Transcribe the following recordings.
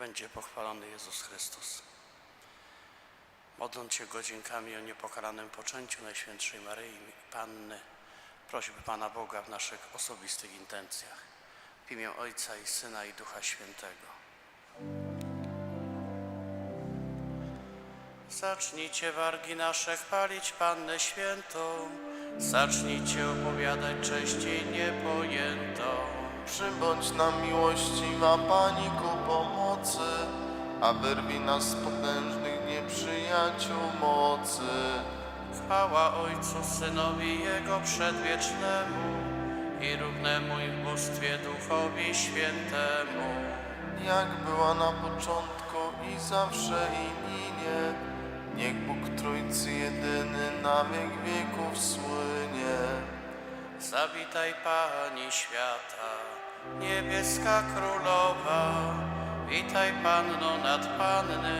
Będzie pochwalony Jezus Chrystus. Modląc się godzinkami o niepokalanym poczęciu Najświętszej Maryi Panny, prośmy Pana Boga w naszych osobistych intencjach. W imię Ojca i Syna i Ducha Świętego. Zacznijcie wargi nasze chwalić Pannę Świętą. Zacznijcie opowiadać cześć jej niepojętą. Przybądź nam miłościwa Pani ku pomocy, a wyrwij nas z potężnych nieprzyjaciół mocy. Chwała Ojcu, Synowi Jego Przedwiecznemu i równemu i w bóstwie Duchowi Świętemu. Jak była na początku i zawsze i ninie, niech Bóg Trójcy jedyny na wiek wieków słynie. Zawitaj Pani świata, niebieska Królowa, witaj Panno nad Panny,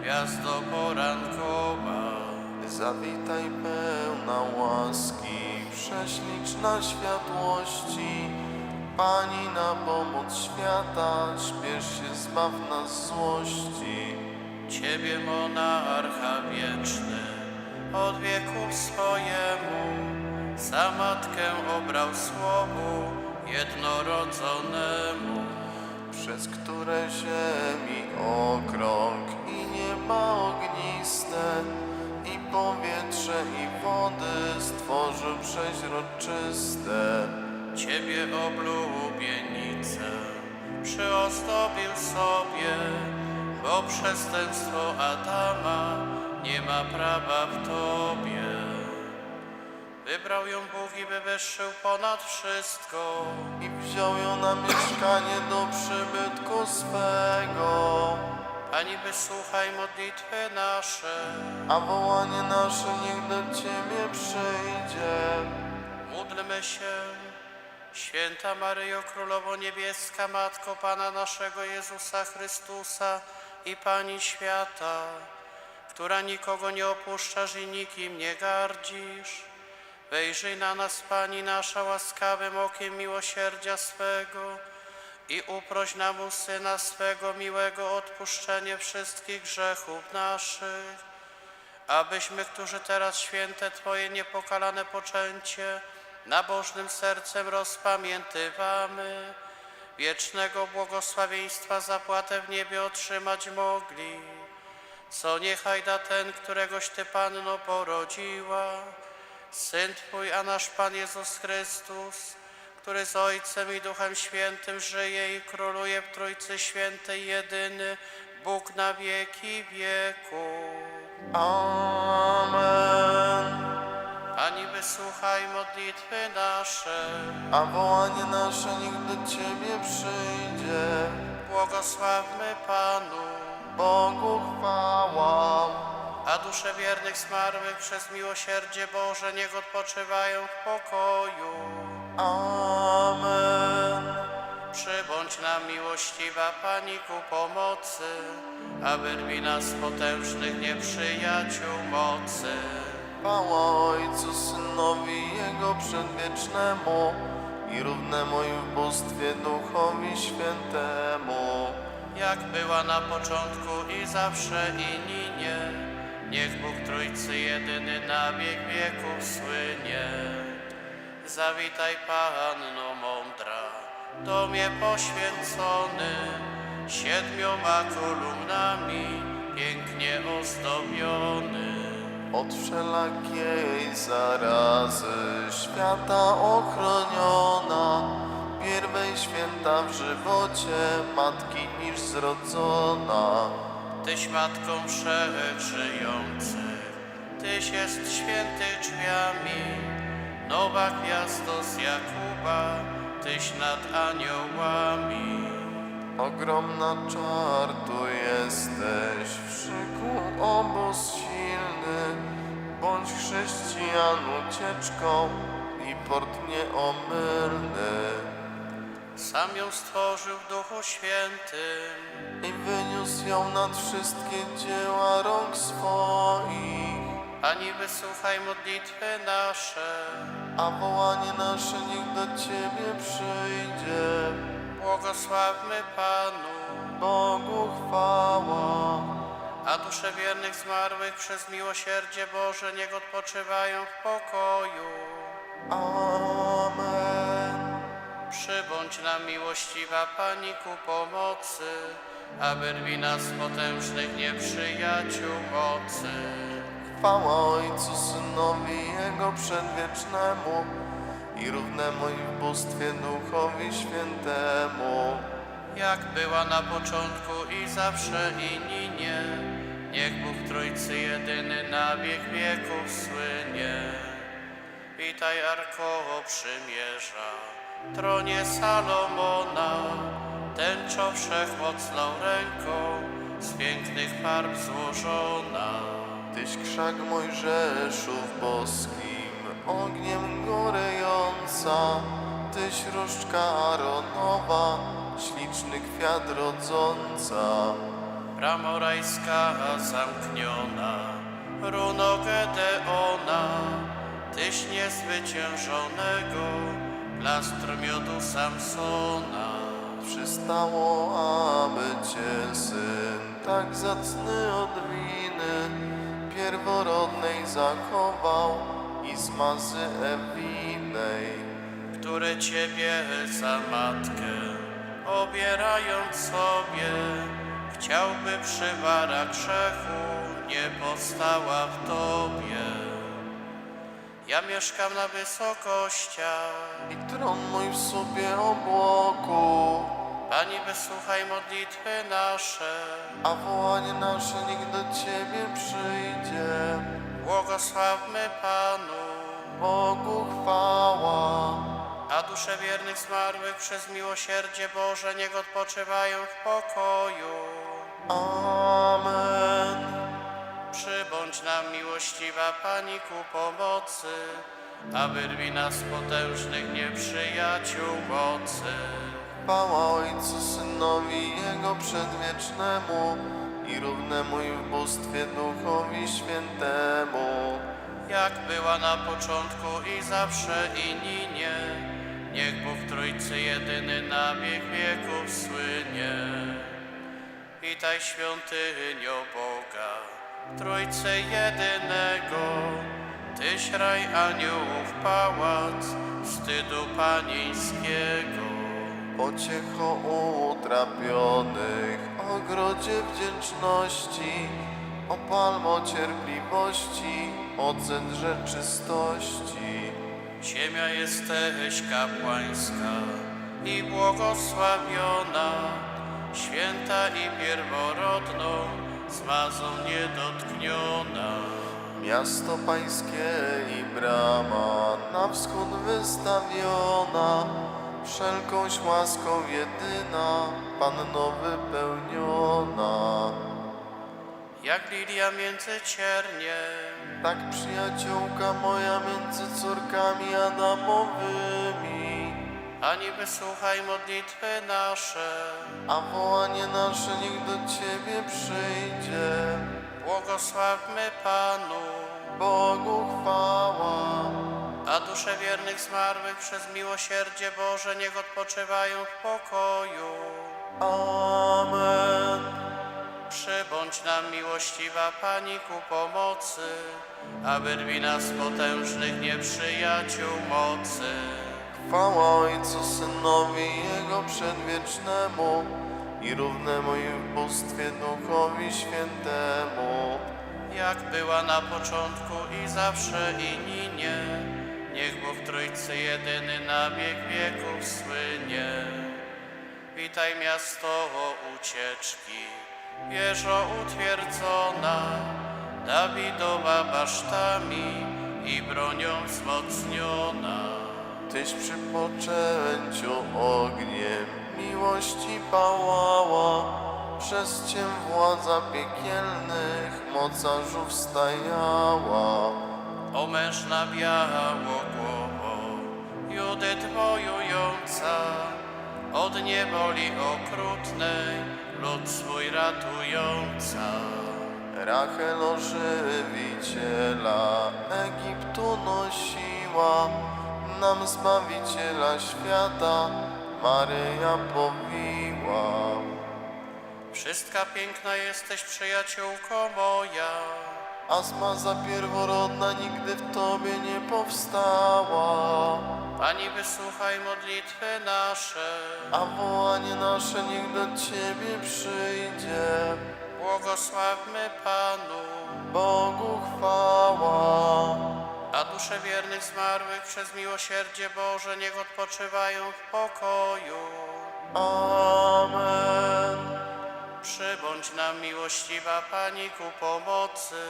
gwiazdo porankowa. Zawitaj pełna łaski, prześliczna światłości. Pani na pomoc świata, śpiesz się, zbaw nas złości. Ciebie monarcha wieczny, od wieków swojemu, za matkę obrał słowu jednorodzonemu. przez które ziemi okrąg i nieba ogniste, i powietrze i wody stworzył przeźroczyste. Ciebie oblubienicę przyozdobił sobie, bo przestępstwo Adama nie ma prawa w Tobie. Wybrał ją Bóg i wywyższył ponad wszystko. I wziął ją na mieszkanie do przybytku swego, Pani wysłuchaj modlitwy nasze. a wołanie nasze niech do Ciebie przyjdzie. Módlmy się. Święta Maryjo, Królowo Niebieska, Matko Pana naszego Jezusa Chrystusa i Pani świata, która nikogo nie opuszczasz i nikim nie gardzisz. Wejrzyj na nas, Pani nasza, łaskawym okiem miłosierdzia swego i uproś nam u Syna swego miłego odpuszczenie wszystkich grzechów naszych abyśmy, którzy teraz święte Twoje niepokalane poczęcie nabożnym sercem rozpamiętywamy, wiecznego błogosławieństwa zapłatę w niebie otrzymać mogli. Co niechaj da ten, któregoś Ty, Panno, porodziła, Syn Twój, a nasz Pan Jezus Chrystus, który z Ojcem i Duchem Świętym żyje i króluje w Trójcy Świętej jedyny, Bóg na wieki wieków. Amen. Pani wysłuchaj modlitwy nasze, A wołanie nasze niech do Ciebie przyjdzie. błogosławmy Panu, Bogu chwała. A dusze wiernych zmarłych przez miłosierdzie Boże niech odpoczywają w pokoju. Amen. Przybądź nam miłościwa Pani ku pomocy, a wyrwij nas potężnych nieprzyjaciół mocy. Chwała Ojcu, Synowi Jego Przedwiecznemu i równemu i w bóstwie Duchowi Świętemu. jak była na początku i zawsze i ninie. Niech Bóg Trójcy jedyny na wiek wieków słynie. Zawitaj Panno mądra, domie poświęcony, siedmioma kolumnami pięknie ozdobiony. Od wszelakiej zarazy świata ochroniona, pierwej święta w żywocie Matki niż zrodzona. Tyś Matką wszech żyjących, Tyś jest święty drzwiami, nowa gwiazdo z Jakuba, Tyś nad aniołami. Ogromna czar tu jesteś, w obóz silny, bądź chrześcijan ucieczką i port nieomylny. Sam ją stworzył w Duchu Świętym, I wyniósł ją nad wszystkie dzieła rąk swoich, Pani wysłuchaj modlitwy nasze, a wołanie nasze niech do Ciebie przyjdzie. błogosławmy Panu. Bogu a dusze wiernych zmarłych przez miłosierdzie Boże niech odpoczywają w pokoju. Amen. Przybądź nam miłościwa Pani ku pomocy, aby rwi nas potężnych nieprzyjaciół mocy. Chwała Ojcu, Synowi Jego Przedwiecznemu i równemu i w bóstwie Duchowi Świętemu. Jak była na początku i zawsze i ninie, niech Bóg Trójcy jedyny na wiek wieków słynie. Witaj Arko przymierza, tronie Salomona, tęczo wszechmocną ręką, z pięknych farb złożona. Tyś krzak Mojżeszów boskim, ogniem gorejąca, Tyś różdżka Aronowa, śliczny kwiat rodząca. Bramo rajska zamkniona, runo Gedeona, Tyś niezwyciężonego, plastr miodu Samsona. Przystało, aby Cię Syn, tak zacny od winy, pierworodnej zachował i z mazy Ewinej. które Ciebie za matkę, obierając sobie, chciałby przywara grzechu, nie powstała w Tobie. Ja mieszkam na wysokościach, I tron mój w sobie obłoku, Pani wysłuchaj modlitwy nasze, a wołanie nasze niech do Ciebie przyjdzie. błogosławmy Panu, Bogu chwała. a dusze wiernych zmarłych przez miłosierdzie Boże niech odpoczywają w pokoju. Amen. Przybądź nam miłościwa Pani ku pomocy, aby nas potężnych nieprzyjaciół mocy. Chwała Ojcu, Synowi Jego Przedwiecznemu i równemu i w bóstwie Duchowi Świętemu. Jak była na początku i zawsze i ninie, niech Bóg Trójcy jedyny na wiek wieków słynie. Witaj świątynio Boga, Trójcy jedynego, Tyś raj aniołów pałac, wstydu panieńskiego. Pociecho utrapionych, ogrodzie wdzięczności, o palmo cierpliwości, ocet rzeczystości. Ziemia jesteś kapłańska i błogosławiona, święta i pierworodną, z mazą niedotkniona. Miasto pańskie i brama na wschód wystawiona, wszelkąś łaską jedyna, Panno wypełniona. Jak lilia między cierniem, Tak przyjaciółka moja między córkami Adamowymi, ani wysłuchaj modlitwy nasze, a wołanie nasze niech do Ciebie przyjdzie. błogosławmy Panu, Bogu chwała. a dusze wiernych zmarłych przez miłosierdzie Boże niech odpoczywają w pokoju. Amen. Przybądź nam miłościwa Pani ku pomocy, aby nas potężnych nieprzyjaciół mocy. Chwała Ojcu, Synowi Jego Przedwiecznemu i równemu i w bóstwie Duchowi Świętemu. Jak była na początku i zawsze i ninie, niech Bóg Trójcy jedyny na wiek wieków słynie. Witaj miasto ucieczki, wieżo utwierdzona, Dawidowa basztami i bronią wzmocniona. Tyś przy poczęciu ogniem miłości pałała, przez Cię władza piekielnych mocarzów stajała. O mężna białogłowo, Judyt wojująca, od niewoli okrutnej, lud swój ratująca. Rachel ożywiciela Egiptu nosiła, nam Zbawiciela świata Maryja powiła. Wszystka piękna jesteś, przyjaciółko moja. a zmaza pierworodna nigdy w Tobie nie powstała. Pani wysłuchaj modlitwy nasze. A wołanie nasze niech do Ciebie przyjdzie. Błogosławmy Panu. Bogu chwała. A dusze wiernych zmarłych przez miłosierdzie Boże niech odpoczywają w pokoju. Amen. Przybądź nam miłościwa Pani ku pomocy,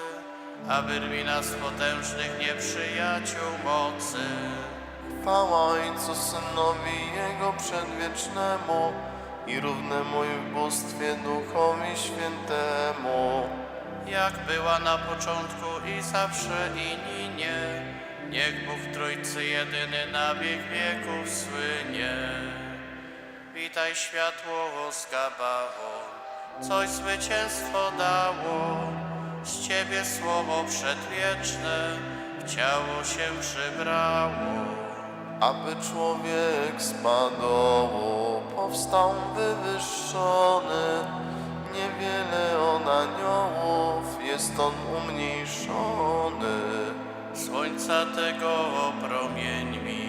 a wyrwij nas potężnych nieprzyjaciół mocy. Chwała Ojcu, Synowi Jego Przedwiecznemu i równemu i w bóstwie Duchowi Świętemu. Jak była na początku i zawsze i ninie, niech Bóg Trójcy jedyny na wiek wieków słynie. Witaj światło z Gabaon, coś zwycięstwo dało, z Ciebie słowo przedwieczne w ciało się przybrało. Aby człowiek z powstał wywyższony, niewiele od aniołów jest on umniejszony. Słońca tego promień mi,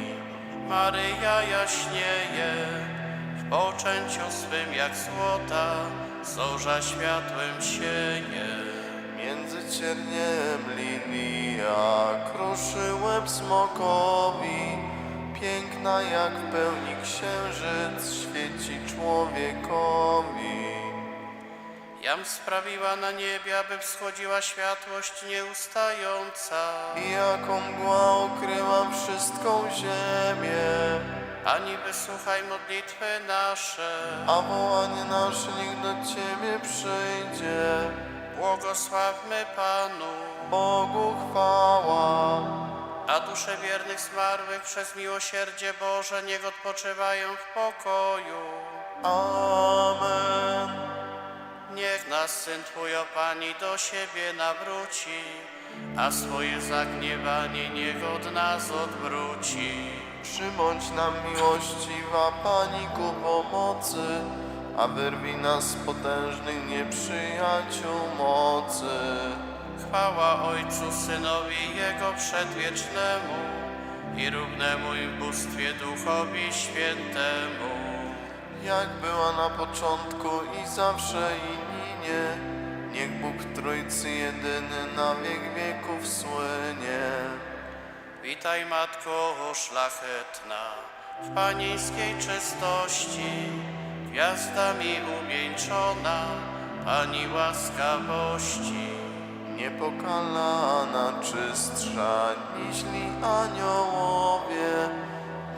Maryja jaśnieje, w poczęciu swym jak złota, zorza światłem sieje. Między cierniem lilia kruszy smokowi, piękna jak w pełni księżyc świeci człowiekowi. Jam sprawiła na niebie, aby wschodziła światłość nieustająca. I jaką mgła okryła wszystką ziemię, Pani wysłuchaj modlitwy nasze, a wołanie nasze niech do Ciebie przyjdzie. błogosławmy Panu. Bogu chwała. A dusze wiernych zmarłych przez miłosierdzie Boże niech odpoczywają w pokoju. Amen. Niech nas Syn Twój, o Pani, do siebie nawróci, a swoje zagniewanie niech od nas odwróci. Przybądź nam miłościwa Pani ku pomocy, a wyrwij nas z potężnych nieprzyjaciół mocy. Chwała Ojcu, Synowi Jego Przedwiecznemu i równemu i w bóstwie Duchowi Świętemu. Jak była na początku i zawsze i ninie, niech Bóg Trójcy jedyny na wiek wieków słynie. Witaj Matko szlachetna, w panieńskiej czystości, gwiazdami umieńczona, Pani łaskawości. Niepokalana czystsza niźli aniołowie,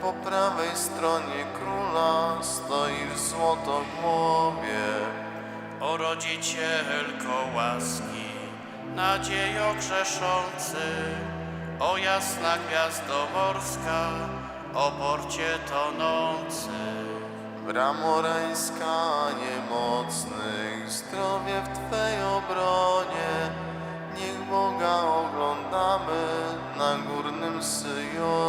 po prawej stronie króla stoisz złotogłowie. O rodzicielko łaski, nadziejo grzeszący, o jasna gwiazdo morska, o porcie tonący. Bramorańska niemocnych, zdrowie w Twej obronie, niech Boga oglądamy na górnym Syjonie.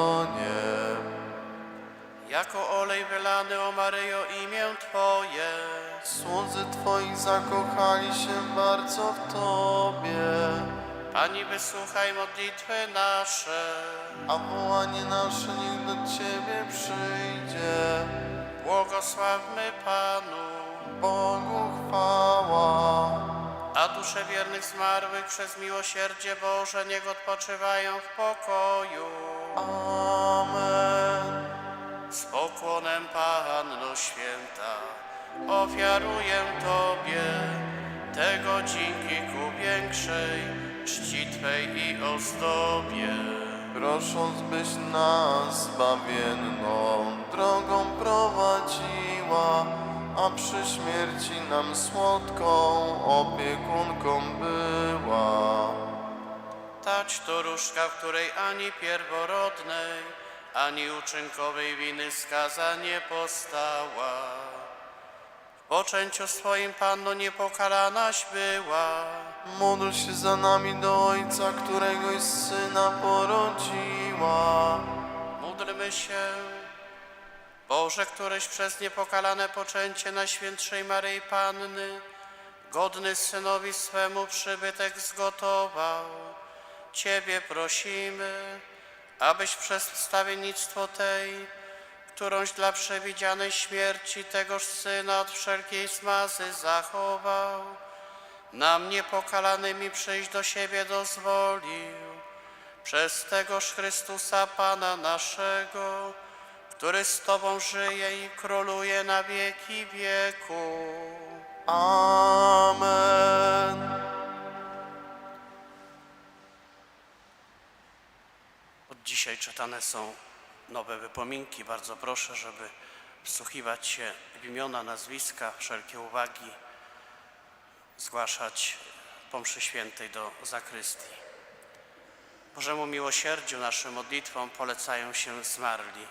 Jako olej wylany, o Maryjo, imię Twoje, Słudzy Twoi zakochali się bardzo w Tobie, Pani wysłuchaj modlitwy nasze. a wołanie nasze niech do Ciebie przyjdzie. Błogosławmy Panu, Bogu chwała. a dusze wiernych zmarłych przez miłosierdzie Boże niech odpoczywają w pokoju. Amen. Pokłonem Panno Święta ofiaruję Tobie te godzinki ku większej czci Twej i ozdobie. Prosząc, byś nas zbawienną drogą prowadziła, a przy śmierci nam słodką opiekunką była. Tać to różka, w której ani pierworodnej, ani uczynkowej winy skaza nie postała. W poczęciu swoim Panno niepokalanaś była. Módl się za nami do Ojca, któregoś Syna porodziła. Módlmy się. Boże, któreś przez niepokalane poczęcie Najświętszej Maryi Panny godny synowi swemu przybytek zgotował. Ciebie prosimy, abyś przez wstawiennictwo tej, którąś dla przewidzianej śmierci tegoż Syna od wszelkiej smazy zachował, nam niepokalanymi przyjść do siebie dozwolił. Przez tegoż Chrystusa Pana naszego, który z Tobą żyje i króluje na wieki wieku. Amen. Dzisiaj czytane są nowe wypominki. Bardzo proszę, żeby wsłuchiwać się w imiona, nazwiska, wszelkie uwagi, zgłaszać po mszy świętej do zakrystii. Bożemu miłosierdziu naszym modlitwom polecają się zmarli.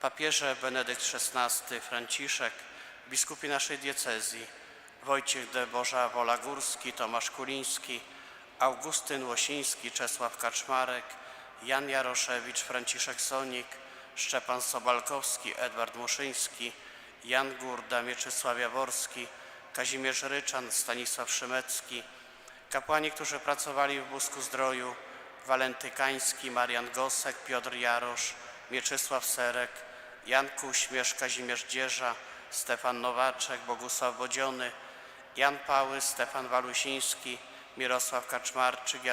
Papieże Benedykt XVI, Franciszek, biskupi naszej diecezji, Wojciech de Boża Wola-Górski, Tomasz Kuliński, Augustyn Łosiński, Czesław Kaczmarek, Jan Jaroszewicz, Franciszek Sonik, Szczepan Sobalkowski, Edward Muszyński, Jan Gurda, Mieczysław Jaworski, Kazimierz Ryczan, Stanisław Szymecki, kapłani, którzy pracowali w Busku Zdroju, Walenty Kański, Marian Gosek, Piotr Jarosz, Mieczysław Serek, Jan Kuśmierz, Kazimierz Dzierża, Stefan Nowaczek, Bogusław Bodziony, Jan Pały, Stefan Walusiński, Mirosław Kaczmarczyk, Jarosław